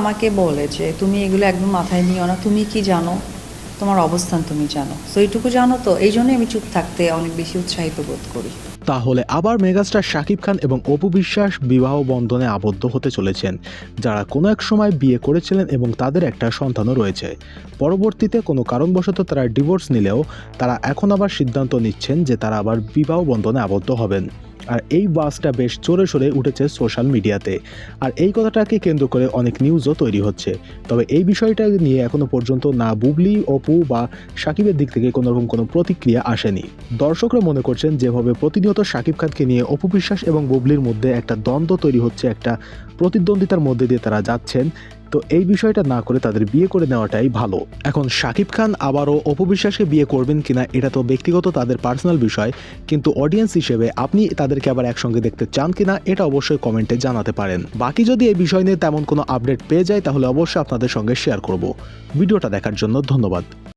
আমাকে বলে যে, তুমি এগুলো একদম মাথায় নিও না। তুমি কি জানো? তোমার অবস্থান তুমি জানো। তো এইটুকু জানো তো? এই জন্যই আমি চুপ থাকতে অনেক বেশি উৎসাহিত বোধ করি। তাহলে আবার মেগাস্টার শাকিব খান এবং অপু বিশ্বাস বিবাহ বন্ধনে আবদ্ধ হতে চলেছেন, যারা কোনো এক সময় বিয়ে করেছিলেন এবং তাদের একটা সন্তানও রয়েছে। পরবর্তীতে কোনো কারণবশত তারা ডিভোর্স নিলেও তারা এখন আবার সিদ্ধান্ত নিচ্ছেন যে তারা আবার বিবাহ বন্ধনে আবদ্ধ হবেন। আর এই বাসটা বেশ জোরে সোরে উঠেছে সোশ্যাল মিডিয়াতে। আর এই কথাটাকে কেন্দ্র করে অনেক নিউজও তৈরি হচ্ছে। তবে এই বিষয়টা নিয়ে এখনও পর্যন্ত না বুবলি, অপু বা সাকিবের দিক থেকে কোনো রকম কোনো প্রতিক্রিয়া আসেনি। দর্শকরা মনে করছেন যেভাবে প্রতিনিয়ত সাকিব খানকে নিয়ে অপু বিশ্বাস এবং বুবলির মধ্যে একটা দ্বন্দ্ব তৈরি হচ্ছে, একটা প্রতিদ্বন্দ্বিতার মধ্যে দিয়ে তারা যাচ্ছেন তো এই বিষয়টা না করে তাদের বিয়ে করে নেওয়াটাই ভালো। এখন শাকিব খান আবারও অপবিশ্বাসে বিয়ে করবেন কিনা এটা তো ব্যক্তিগত তাদের পার্সোনাল বিষয়, কিন্তু অডিয়েন্স হিসেবে আপনি তাদেরকে আবার একসঙ্গে দেখতে চান কিনা এটা অবশ্যই কমেন্টে জানাতে পারেন। বাকি যদি এই বিষয় নিয়ে তেমন কোনো আপডেট পেয়ে যায় তাহলে অবশ্যই আপনাদের সঙ্গে শেয়ার করব। ভিডিওটা দেখার জন্য ধন্যবাদ।